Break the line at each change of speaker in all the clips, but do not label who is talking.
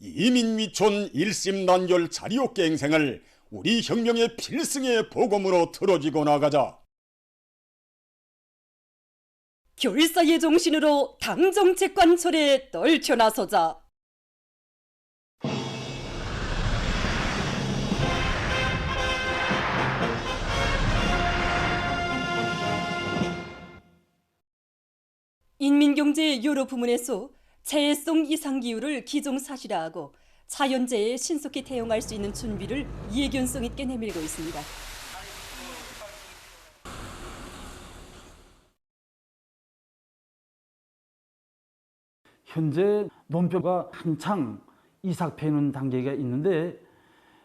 이민위촌 일심단결 자리옥갱생을 우리 혁명의 필승의 보검으로 틀어지고 나가자.
결사의 정신으로 당정책 관철에 떨쳐나서자. 인민경제의 여러 부문에서 재해성 이상 기후를 기정사실화 하고 자연재해에 신속히 대응할 수 있는 준비를 예견성 있게 내밀고 있습니다.
현재 논뼈가 한창 이삭 패는 단계가 있는데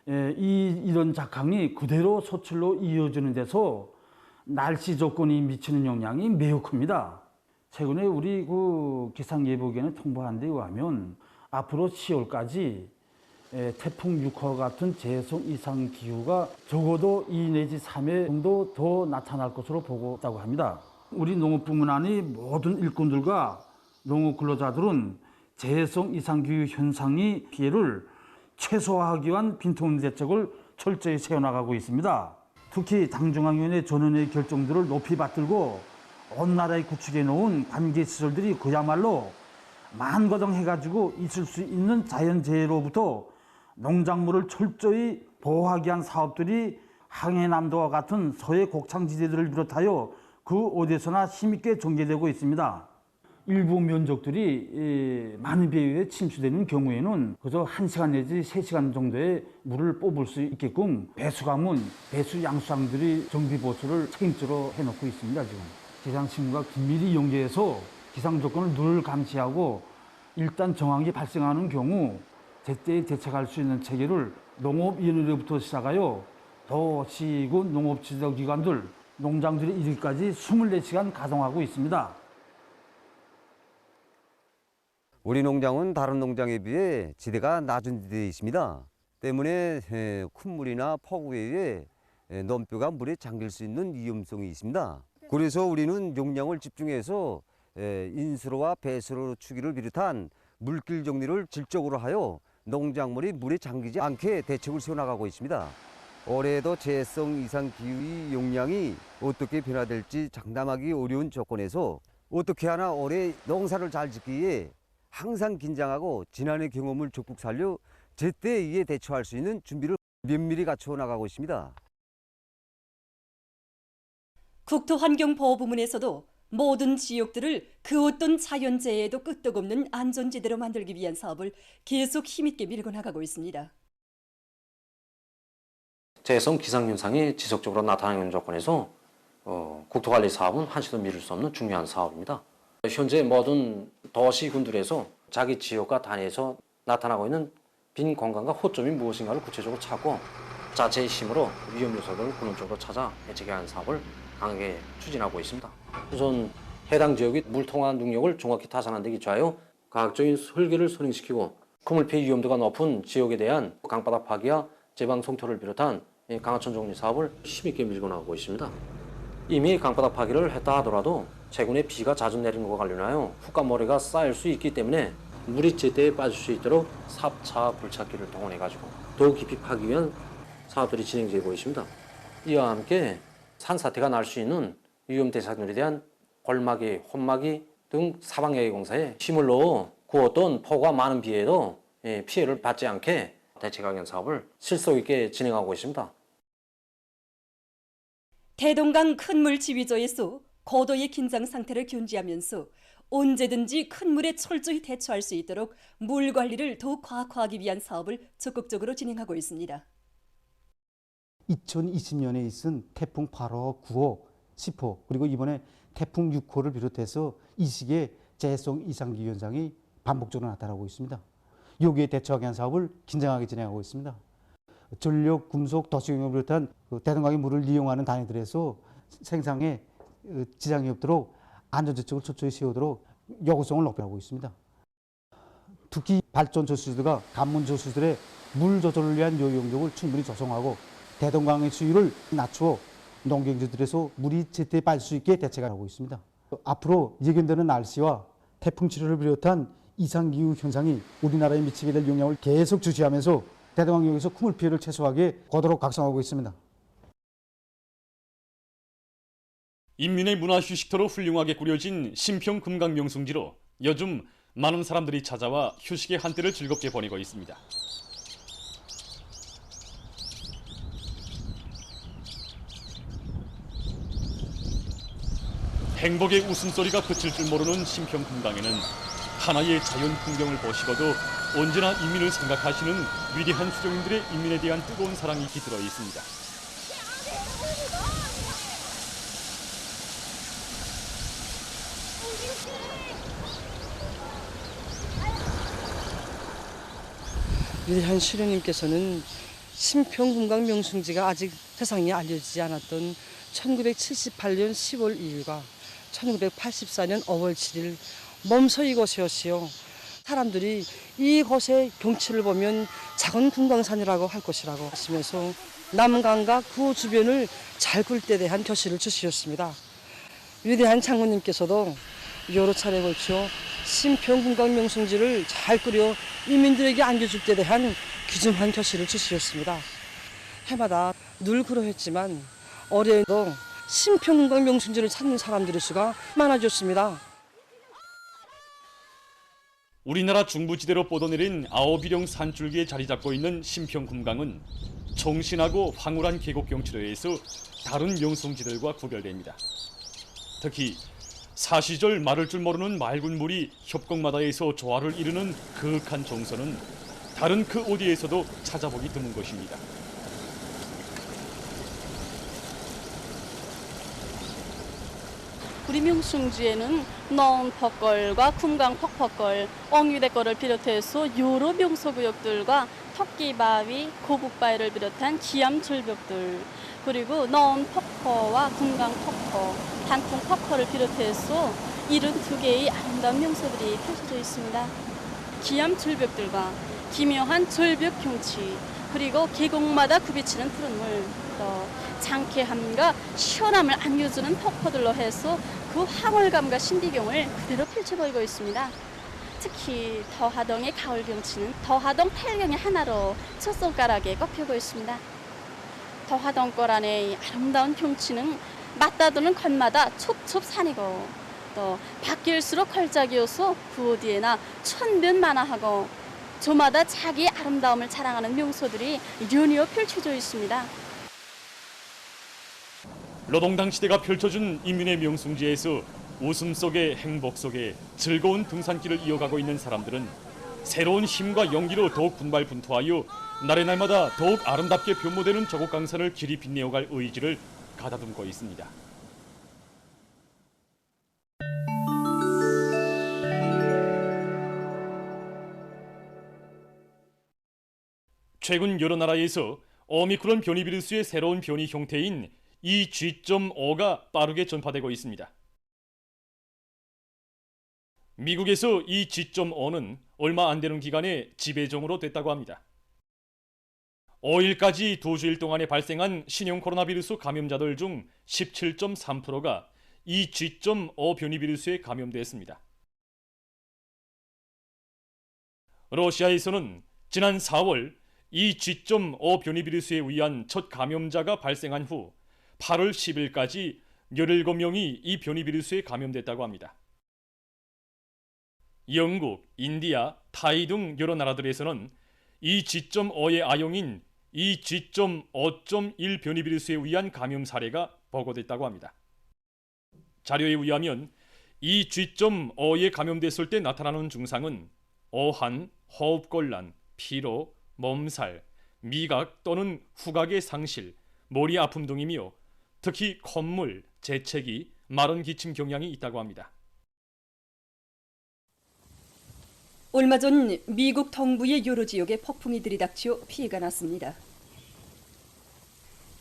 에, 이 이런 작황이 그대로 소출로 이어지는 데서 날씨 조건이 미치는 영향이 매우 큽니다. 최근에 우리 그 기상 예보기에는 통보한 데 의하면 앞으로 10월까지 에, 태풍 6호 같은 재해성 이상 기후가 적어도 2 내지 3회 정도 더 나타날 것으로 보고 있다고 합니다. 우리 농업부문 안이 모든 일꾼들과 농업 근로자들은 재해성 이상 기후 현상이 피해를 최소화하기 위한 빈통 대책을 철저히 세워나가고 있습니다. 특히 당중앙위원회 전원의 결정들을 높이 받들고 온 나라에 구축해 놓은 관계 시설들이 그야말로 만거동해가지고 있을 수 있는 자연재해로부터 농작물을 철저히 보호하기 위한 사업들이 항해남도와 같은 서해 곡창지대들을 비롯하여 그 어디서나 힘있게 전개되고 있습니다. 일부 면적들이 이, 많은 비에 침수되는 경우에는 그저 1시간 내지 3시간 정도의 물을 뽑을 수 있게끔 배수관문, 배수 양수장들이 정비 보수를 책임지로 해놓고 있습니다, 지금. 기상신문과 긴밀히 연계해서 기상 조건을 늘 감시하고 일단 정황이 발생하는 경우 제때 대책할 수 있는 체계를 농업위원회로부터 시작하여 도시군 농업지도기관들, 농장들에 이르기까지 24시간 가동하고 있습니다.
우리 농장은 다른 농장에 비해 지대가 낮은 지대에 있습니다. 때문에 에, 큰 물이나 폭우에 의해 에, 논뼈가 물에 잠길 수 있는 위험성이 있습니다. 그래서 우리는 용량을 집중해서 에, 인수로와 배수로 추기를 비롯한 물길 정리를 질적으로 하여 농작물이 물에 잠기지 않게 대책을 세워나가고 있습니다. 올해에도 재해성 이상 기후의 용량이 어떻게 변화될지 장담하기 어려운 조건에서 어떻게 하나 올해 농사를 잘 짓기에 항상 긴장하고 지난해 경험을 적극 살려 제때 이에 대처할 수 있는 준비를 면밀히 갖추어 나가고 있습니다.
국토환경보호 부문에서도 모든 지역들을 그 어떤 자연재해에도 끄떡없는 안전지대로 만들기 위한 사업을 계속 힘있게 밀고 나가고 있습니다.
재해성 기상현상이 지속적으로 나타나는 조건에서 어, 국토관리 사업은 한시도 미룰 수 없는 중요한 사업입니다. 현재 모든 도시군들에서 자기 지역과 단위에서 나타나고 있는 빈 공간과 호점이 무엇인가를 구체적으로 찾고 자체의 힘으로 위험 요소들을 근원적으로 찾아 해체해야 하는 사업을 강하게 추진하고 있습니다. 우선 해당 지역의 물 통화 능력을 정확히 타산하는 데 기초하여 과학적인 설계를 선행시키고 그물 피해 위험도가 높은 지역에 대한 강바닥 파기와 제방 송토를 비롯한 이 강하천 정리 사업을 힘있게 밀고 나가고 있습니다. 이미 강바닥 파기를 했다 하더라도 최근에 비가 자주 내리는 것과 관련하여 흙과모래가 쌓일 수 있기 때문에 물이 제때에 빠질 수 있도록 삽차 굴착기를 동원해 가지고 더 깊이 파기 위한 사업들이 진행되고 있습니다. 이와 함께 산사태가 날 수 있는 위험 대상들에 대한 골막이, 혼막이 등 사방야외 공사에 힘을 넣어 그 어떤 폭우가 많은 비에도 예, 피해를 받지 않게 위한 사업을 실속 있게 진행하고 있습니다.
대동강 큰 물 지휘저에서 고도의 긴장 상태를 견지하면서 언제든지 큰 물에 철저히 대처할 수 있도록 물 관리를 더욱 과학화하기 위한 사업을 적극적으로 진행하고 있습니다.
2020년에 있은 태풍 8호, 9호, 10호 그리고 이번에 태풍 6호를 비롯해서 이 시기에 재해성 이상기후 현상이 반복적으로 나타나고 있습니다. 여기에 대처하기 위한 사업을 긴장하게 진행하고 있습니다. 전력, 금속, 도시경을 비롯한 그 대동강의 물을 이용하는 단위들에서 생산에 어, 지장이 없도록 안전대책을 철저히 세우도록 요구성을 높여가고 있습니다. 특히 발전 저수지들과 관문 저수지들의 물 조절을 위한 요용력을 충분히 조성하고 대동강의 수위를 낮추어 농경지들에서 물이 제때 빠질 수 있게 대책을 하고 있습니다. 앞으로 예견되는 날씨와 태풍 치료를 비롯한 이상기후 현상이 우리나라에 미치게 될 영향을 계속 주시하면서 대동강역에서 콧물 피해를 최소화하게 거도록 각성하고 있습니다.
인민의 문화 휴식터로 훌륭하게 꾸려진 심평 금강 명승지로 요즘 많은 사람들이 찾아와 휴식의 한때를 즐겁게 보내고 있습니다. 행복의 웃음소리가 그칠 줄 모르는 심평 금강에는 하나의 자연 풍경을 보시고도 언제나 인민을 생각하시는 위대한 수종인들의 인민에 대한 뜨거운 사랑이 깃들어 있습니다.
위대한 시령님께서는 심평금강 명승지가 아직 세상에 알려지지 않았던 1978년 10월 2일과 1984년 5월 7일 멈서 이곳에 오시오. 사람들이 이곳의 경치를 보면 작은 금강산이라고 할 것이라고 하시면서 남강과 그 주변을 잘 굴 때 대한 교시를 주시었습니다. 위대한 장군님께서도 여러 차례 걸쳐 심평금강 명승지를 잘 꾸려 이민들에게 안겨줄 때 대한 귀중한 교시를 주시었습니다. 해마다 늘 그러했지만 올해도 심평금강 명승지를 찾는 사람들의 수가 많아졌습니다.
우리나라 중부지대로 뻗어내린 아오비령 산줄기에 자리 잡고 있는 심평금강은 정신하고 황홀한 계곡 경치로 해서 다른 명성지들과 구별됩니다. 특히 사시절 마를 줄 모르는 맑은 물이 협곡마다에서 조화를 이루는 그윽한 정서는 다른 그 어디에서도 찾아보기 드문 것입니다.
우리 명승지에는 너은 퍽걸과 kum강 퍽퍽걸, 엉유대걸을 비롯해서 여러 명소구역들과 토끼바위, 고북바위를 비롯한 기암 절벽들, 그리고 너은 퍽퍼와 kum강 퍽퍼, 단풍 퍽퍼를 비롯해서 72개의 아름다운 명소들이 펼쳐져 있습니다. 기암 절벽들과 기묘한 절벽 경치, 그리고 계곡마다 굽이치는 푸른 물, 또 장쾌함과 시원함을 안겨주는 폭포들로 해서 그 황홀감과 신비경을 그대로 펼쳐 보이고 있습니다. 특히 더하동의 가을 경치는 더하동 팔경의 하나로 첫 손가락에 꼽히고 있습니다. 더하동골 안의 아름다운 경치는 맞다도는 건마다 첩첩산이고 또 바뀔수록 걸작이어서 그 어디에나 천변 만화하고 저마다 자기의 아름다움을 자랑하는 명소들이 연이어 펼쳐져 있습니다.
노동당 시대가 펼쳐준 인민의 명승지에서 웃음 속에 행복 속에 즐거운 등산길을 이어가고 있는 사람들은 새로운 힘과 용기로 더욱 분발분투하여 날의 날마다 더욱 아름답게 변모되는 저곡 강산을 길이 빛내어갈 의지를 가다듬고 있습니다. 최근 여러 나라에서 오미크론 변이 비루스의 새로운 변이 형태인 이 G.5가 빠르게 전파되고 있습니다. 미국에서 이 G.5는 얼마 안 되는 기간에 지배종으로 됐다고 합니다. 5일까지 두 주일 동안에 발생한 신형 코로나 비루스 감염자들 중 17.3%가 이 G.5 변이 비루스에 감염됐습니다. 러시아에서는 지난 4월 이 G.5 변이 비루스에 의한 첫 감염자가 발생한 후 8월 10일까지 17명이 이 변이 비루스에 감염됐다고 합니다. 영국, 인디아, 타이 등 여러 나라들에서는 이 G.5의 아용인 이 G.5.1 변이 비루스에 의한 감염 사례가 보고됐다고 합니다. 자료에 의하면 이 G.5에 감염됐을 때 나타나는 증상은 어한, 호흡곤란, 피로, 몸살, 미각 또는 후각의 상실, 머리 아픔 등이며 특히 콧물, 재채기, 마른 기침 경향이 있다고 합니다.
얼마 전 미국 동부의 여러 지역에 폭풍이 들이닥쳐 피해가 났습니다.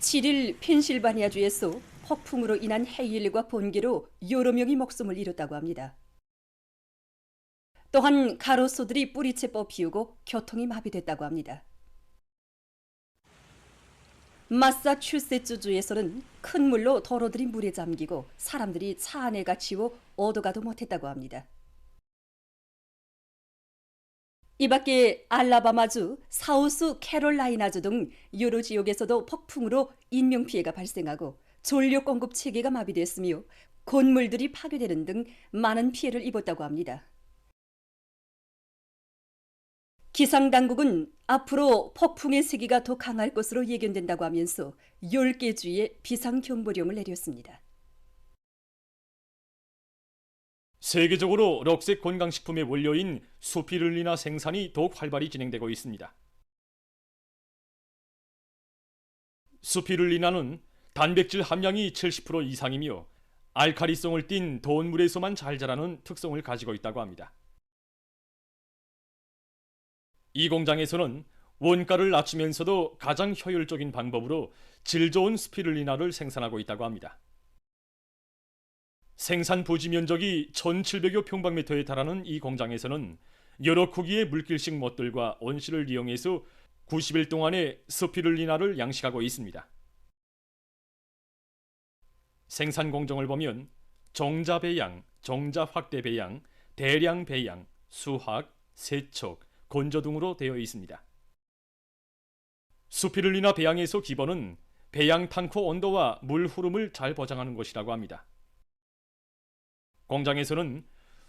7일 펜실바니아주에서 폭풍으로 인한 해일과 번개로 여러 명이 목숨을 잃었다고 합니다. 또한 가로수들이 뿌리채 뽑히우고 교통이 마비됐다고 합니다. 마사추세츠주에서는 큰 물로 도로들이 물에 잠기고 사람들이 차 안에 갇히고 어도가도 못했다고 합니다. 이 밖에 알라바마주, 사우스 캐롤라이나주 등 여러 지역에서도 폭풍으로 인명피해가 발생하고 전력 공급 체계가 마비됐으며 건물들이 파괴되는 등 많은 피해를 입었다고 합니다. 기상당국은 앞으로 폭풍의 세기가 더 강할 것으로 예견된다고 하면서 10개 주에 비상경보령을 내렸습니다.
세계적으로 럭색 건강식품의 원료인 수피룰리나 생산이 더욱 활발히 진행되고 있습니다. 수피룰리나는 단백질 함량이 70% 이상이며 알카리성을 띤 더운 물에서만 잘 자라는 특성을 가지고 있다고 합니다. 이 공장에서는 원가를 낮추면서도 가장 효율적인 방법으로 질 좋은 스피룰리나를 생산하고 있다고 합니다. 생산 부지 면적이 1,700여 평방미터에 달하는 이 공장에서는 여러 크기의 물길식 못들과 온실을 이용해서 90일 동안의 스피룰리나를 양식하고 있습니다. 생산 공정을 보면 정자 배양, 정자 확대 배양, 대량 배양, 수확, 세척, 건조 등으로 되어 있습니다. 스피룰리나 배양에서 기본은 배양 탕크 온도와 물 흐름을 잘 보장하는 것이라고 합니다. 공장에서는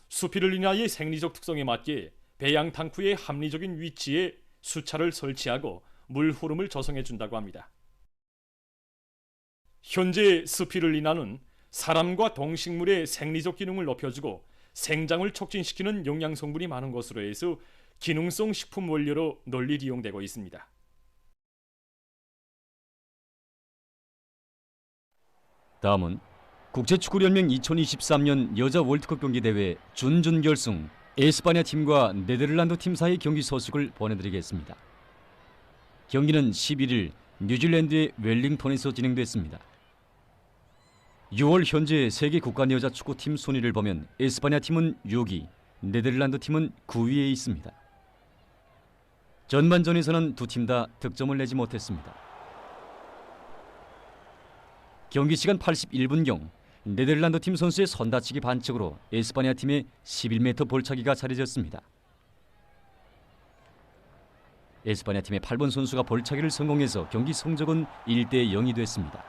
수피룰리나의 생리적 특성에 맞게 배양 탕크의 합리적인 위치에 수차를 설치하고 물 흐름을 조성해 준다고 합니다. 현재 스피룰리나는 사람과 동식물의 생리적 기능을 높여주고 생장을 촉진시키는 영양 성분이 많은 것으로 해서 기능성 식품 원료로 널리 이용되고 있습니다.
다음은 국제축구연맹 2023년 여자 월드컵 경기 대회 준준결승 에스파냐 팀과 네덜란드 팀 사이 경기 소식을 보내드리겠습니다. 경기는 11일 뉴질랜드의 웰링턴에서 진행됐습니다. 6월 현재 세계 국가 여자 축구팀 순위를 보면 에스파냐 팀은 6위, 네덜란드 팀은 9위에 있습니다. 전반전에서는 두 팀 다 득점을 내지 못했습니다. 경기 시간 81분경 네덜란드 팀 선수의 손다치기 반칙으로 에스파냐 팀의 11m 볼차기가 차려졌습니다. 에스파냐 팀의 8번 선수가 볼차기를 성공해서 경기 성적은 1대 0이 됐습니다.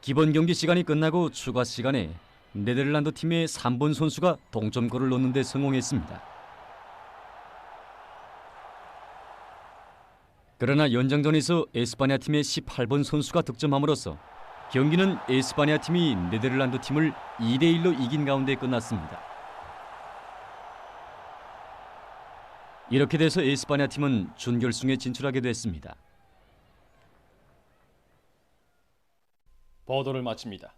기본 경기 시간이 끝나고 추가 시간에 네덜란드 팀의 3번 선수가 동점골을 넣는 데 성공했습니다. 그러나 연장전에서 에스파냐 팀의 18번 선수가 득점함으로써 경기는 에스파냐 팀이 네덜란드 팀을 2대 1로 이긴 가운데 끝났습니다. 이렇게 돼서 에스파냐 팀은 준결승에 진출하게 됐습니다.
보도를 마칩니다.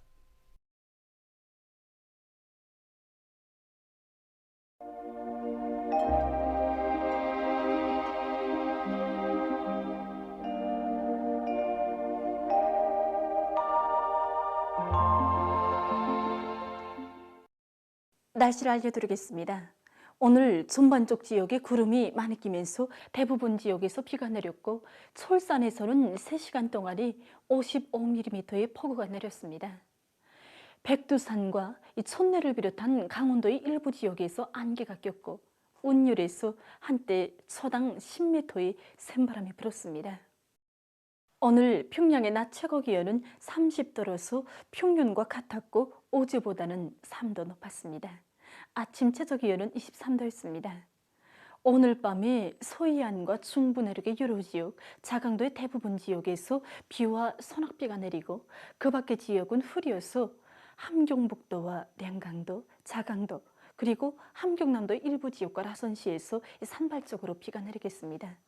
날씨를 알려드리겠습니다. 오늘 전반적 지역에 구름이 많이 끼면서 대부분 지역에서 비가 내렸고 철산에서는 3시간 동안에 55mm의 폭우가 내렸습니다. 백두산과 이 촌내를 비롯한 강원도의 일부 지역에서 안개가 꼈고 운율에서 한때 초당 10m의 샘바람이 불었습니다. 오늘 평양의 낮 최고 기온은 30도로서 평균과 같았고 어제보다는 3도 높았습니다. 아침 최저 기온은 23도였습니다. 오늘 밤에 서해안과 중부 내륙의 여러 지역, 자강도의 대부분 지역에서 비와 소낙비가 내리고 그 밖의 지역은 흐려서 함경북도와 량강도, 자강도, 그리고 함경남도의 일부 지역과 라선시에서 산발적으로 비가 내리겠습니다.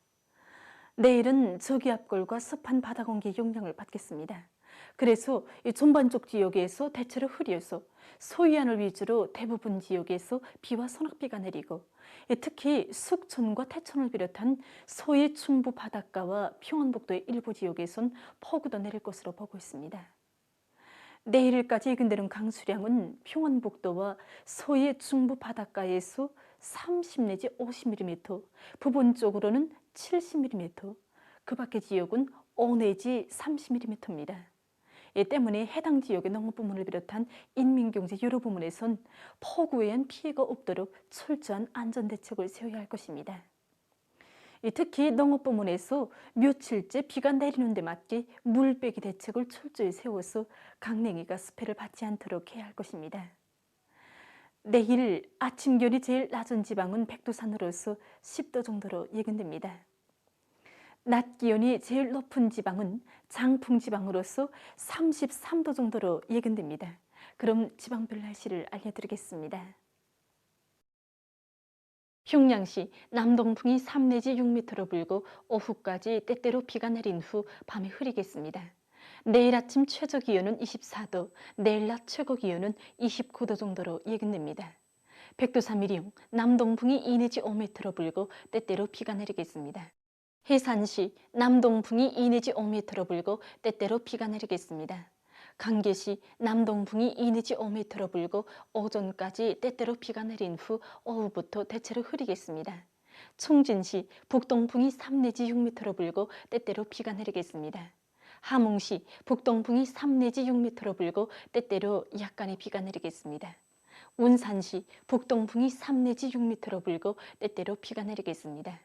내일은 저기압골과 습한 바다 공기의 영향을 받겠습니다. 그래서 이 전반적 지역에서 대체로 흐려서 소위안을 위주로 대부분 지역에서 비와 소낙비가 내리고 특히 숙천과 태천을 비롯한 서해 충부 바닷가와 평안북도의 일부 지역에선 폭우도 내릴 것으로 보고 있습니다. 내일까지 예견되는 강수량은 평안북도와 서해 중부 바닷가에서 30 내지 50mm, 부분적으로는 70mm, 그 밖의 지역은 5 내지 30mm입니다. 이 때문에 해당 지역의 농업 부문을 비롯한 인민경제 여러 부문에선 폭우에 피해가 없도록 철저한 안전 대책을 세워야 할 것입니다. 이 특히 농업 부문에서 며칠째 비가 내리는 데 맞게 물빼기 대책을 철저히 세워서 강냉이가 수패를 받지 않도록 해야 할 것입니다. 내일 아침 기온이 제일 낮은 지방은 백두산으로서 10도 정도로 예견됩니다. 낮 기온이 제일 높은 지방은 장풍 지방으로서 33도 정도로 예견됩니다. 그럼 지방별 날씨를 알려드리겠습니다. 평양시 남동풍이 3 내지 6m로 불고 오후까지 때때로 비가 내린 후 밤에 흐리겠습니다. 내일 아침 최저 기온은 24도, 내일 낮 최고 기온은 29도 정도로 예견됩니다. 백두산 미리용 남동풍이 2 내지 5m로 불고 때때로 비가 내리겠습니다. 해산시 남동풍이 2 내지 5m로 불고 때때로 비가 내리겠습니다. 강계시 남동풍이 2 내지 5m로 불고 오전까지 때때로 비가 내린 후 오후부터 대체로 흐리겠습니다. 총진시 북동풍이 3 내지 6m로 불고 때때로 비가 내리겠습니다. 함흥시 북동풍이 3 내지 6m로 불고 때때로 약간의 비가 내리겠습니다. 운산시 북동풍이 3 내지 6m로 불고 때때로 비가 내리겠습니다.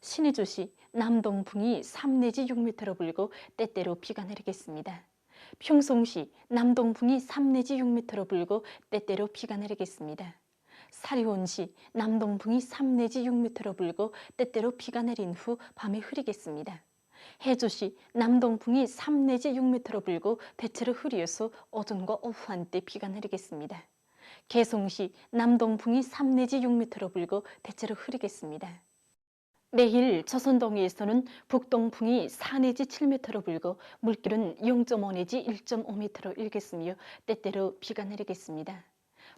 신의주시 남동풍이 3 내지 6m로 불고 때때로 비가 내리겠습니다. 평송시 남동풍이 3 내지 6m로 불고 때때로 비가 내리겠습니다. 사리온시 남동풍이 3 내지 6m로 불고 때때로 비가 내린 후 밤에 흐리겠습니다. 해주시 남동풍이 3 내지 6m로 불고 대체로 흐리어서 오전과 오후 한때 비가 내리겠습니다. 개송시 남동풍이 3 내지 6m로 불고 대체로 흐리겠습니다. 내일 조선동해에서는 북동풍이 4 내지 7m로 불고 물길은 0.5 내지 1.5m로 일겠으며 때때로 비가 내리겠습니다.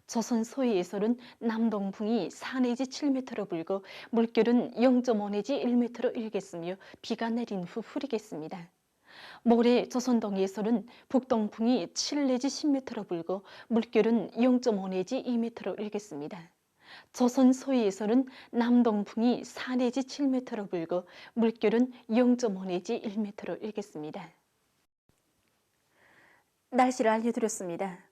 조선 서해에서는 남동풍이 4 내지 7m로 불고 물결은 0.5 내지 1m로 일겠으며 비가 내린 후 흐리겠습니다. 모레 조선동해에서는 북동풍이 7 내지 10m로 불고 물결은 0.5 내지 2m로 일겠습니다. 조선 서해에서는 남동풍이 4 내지 7m로 불고 물결은 0.5 내지 1m로 일겠습니다. 날씨를 알려드렸습니다.